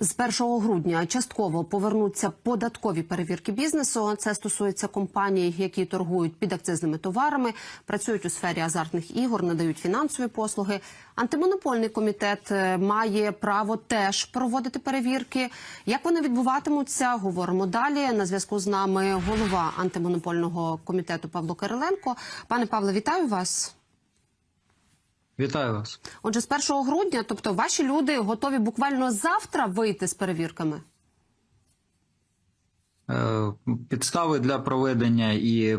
З 1 грудня частково повернуться податкові перевірки бізнесу. Це стосується компаній, які торгують підакцизними товарами, працюють у сфері азартних ігор, надають фінансові послуги. Антимонопольний комітет е, має право теж проводити перевірки. Як вони відбуватимуться, говоримо далі. На зв'язку з нами голова антимонопольного комітету Павло Кириленко. Пане Павле, вітаю вас. Вітаю вас. Отже, з 1 грудня, тобто ваші люди готові буквально завтра вийти з перевірками. Е, Підстави для проведення і е,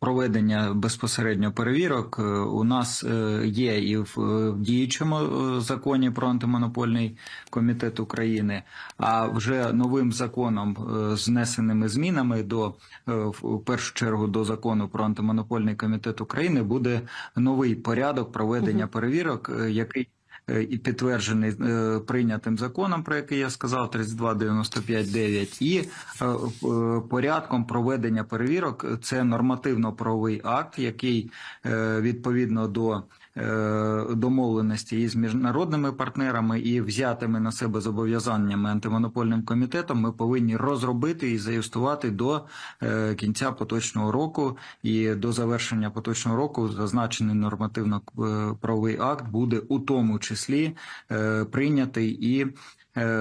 проведення безпосередньо перевірок. Е, у нас е, є і в е, діючому законі про антимонопольний комітет України, а вже новим законом з внесеними змінами до в першу чергу до закону про антимонопольний комітет України буде новий порядок проведення перевірок, який і підтверджений е, прийнятим законом, про який я сказав, 3295.9, і е, е, порядком проведення перевірок. Це нормативно-правовий акт, який е, відповідно до е, домовленості із міжнародними партнерами і взятими на себе зобов'язаннями антимонопольним комітетом, ми повинні розробити і заюстувати до е, кінця поточного року. І до завершення поточного року зазначений нормативно-правовий акт буде у тому числі е, прийнятий і е,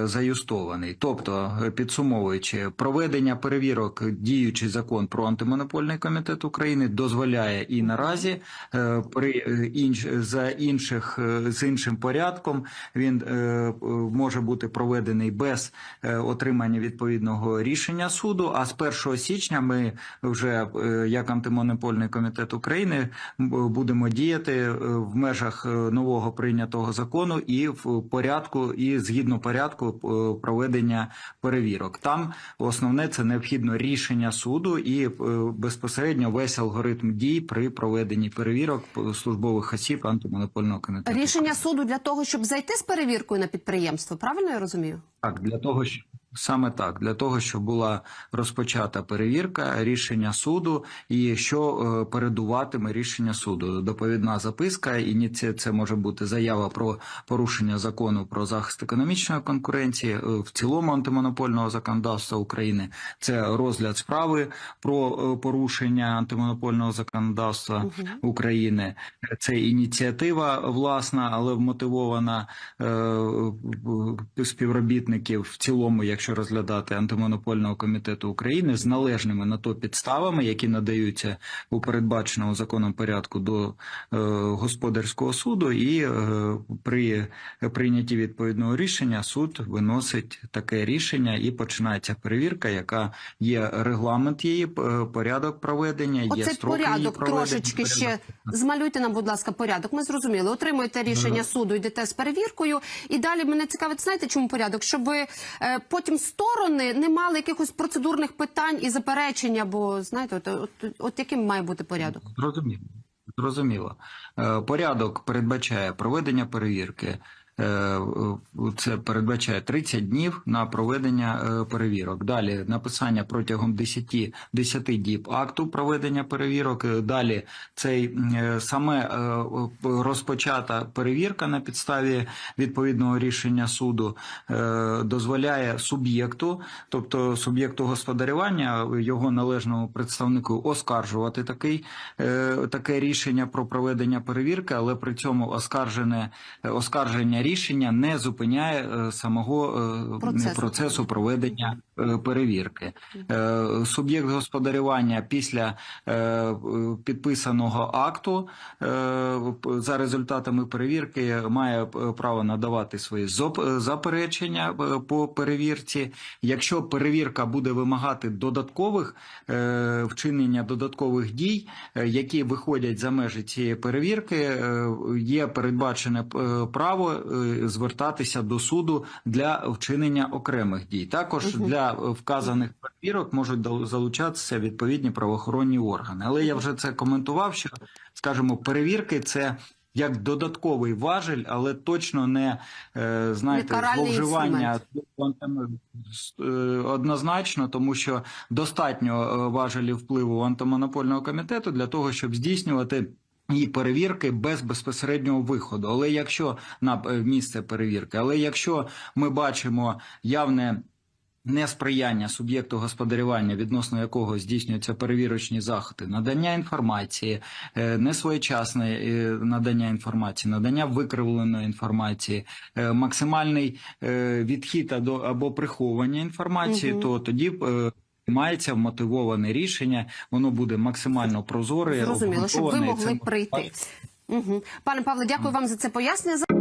заюстований. Тобто, е, підсумовуючи, проведення перевірок діючий закон про антимонопольний комітет України дозволяє і наразі е, при е, інш за інших е, з іншим порядком він е, е, може бути проведений без е, отримання відповідного рішення суду. А з 1 січня ми вже е, як антимонопольний комітет України будемо діяти е, в межах е, нового прийнятого закону і в порядку, і згідно порядку е, проведення перевірок. Там основне це необхідно рішення суду і е, безпосередньо весь алгоритм дій при проведенні перевірок службових осіб антимонопольного комітету. Рішення суду для того, щоб зайти з перевіркою на підприємство. Правильно я розумію? Так, для того, що саме так, для того, щоб була розпочата перевірка рішення суду, і що е, передуватиме рішення суду. Доповідна записка, і це, може бути заява про порушення закону про захист економічної конкуренції е, в цілому антимонопольного законодавства України. Це розгляд справи про е, порушення антимонопольного законодавства України. Це ініціатива власна, але вмотивована е, співробітників в цілому, якщо розглядати антимонопольного комітету України з належними на то підставами, які надаються у передбаченому законом порядку до е, господарського суду, і е, при прийнятті відповідного рішення суд виносить таке рішення і починається перевірка, яка є регламент її, е, порядок проведення, є Оцей строки її порядок проведення. трошечки ще змалюйте нам, будь ласка, порядок. Ми зрозуміли. Отримуєте рішення суду, йдете з перевіркою. І далі мене цікавить, знаєте, чому порядок? Щоб е, потім сторони не мали якихось процедурних питань і заперечення, бо знаєте, от, от, от яким має бути порядок? Зрозуміло. Зрозуміло. Е, Порядок передбачає проведення перевірки. Е, Це передбачає 30 днів на проведення е, перевірок. Далі написання протягом 10, 10 діб акту проведення перевірок. Е, Далі цей саме розпочата перевірка на підставі відповідного рішення суду дозволяє суб'єкту, тобто суб'єкту господарювання, його належному представнику оскаржувати такий, таке рішення про проведення перевірки, але при цьому оскаржене оскарження рішення не зупиняє е, самого е, Процесу. процесу проведення перевірки. Е, Суб'єкт господарювання після е, підписаного акту е, за результатами перевірки має е, право надавати свої заперечення е, по перевірці. Якщо перевірка буде вимагати додаткових е, вчинення додаткових дій, е, які виходять за межі цієї перевірки, е, є передбачене е, право е, звертатися до суду для вчинення окремих дій. Також для е, вказаних перевірок можуть залучатися відповідні правоохоронні органи. Але я вже це коментував, що скажімо, перевірки це. Як додатковий важель, але точно не е, знаєте, Не зловживання е, однозначно, тому що достатньо е, важелів впливу антимонопольного комітету для того, щоб здійснювати і перевірки без безпосереднього виходу. Але якщо на місце перевірки, але якщо ми бачимо явне несприяння суб'єкту господарювання, відносно якого здійснюються перевірочні заходи, надання інформації, е, несвоєчасне е, надання інформації, надання викривленої інформації, е, максимальний відхід або, приховування інформації, Мгм. то тоді Мається вмотивоване рішення, воно буде максимально прозоре. Зрозуміло, щоб ви могли прийти. Угу. Пане Павле, дякую вам за це пояснення.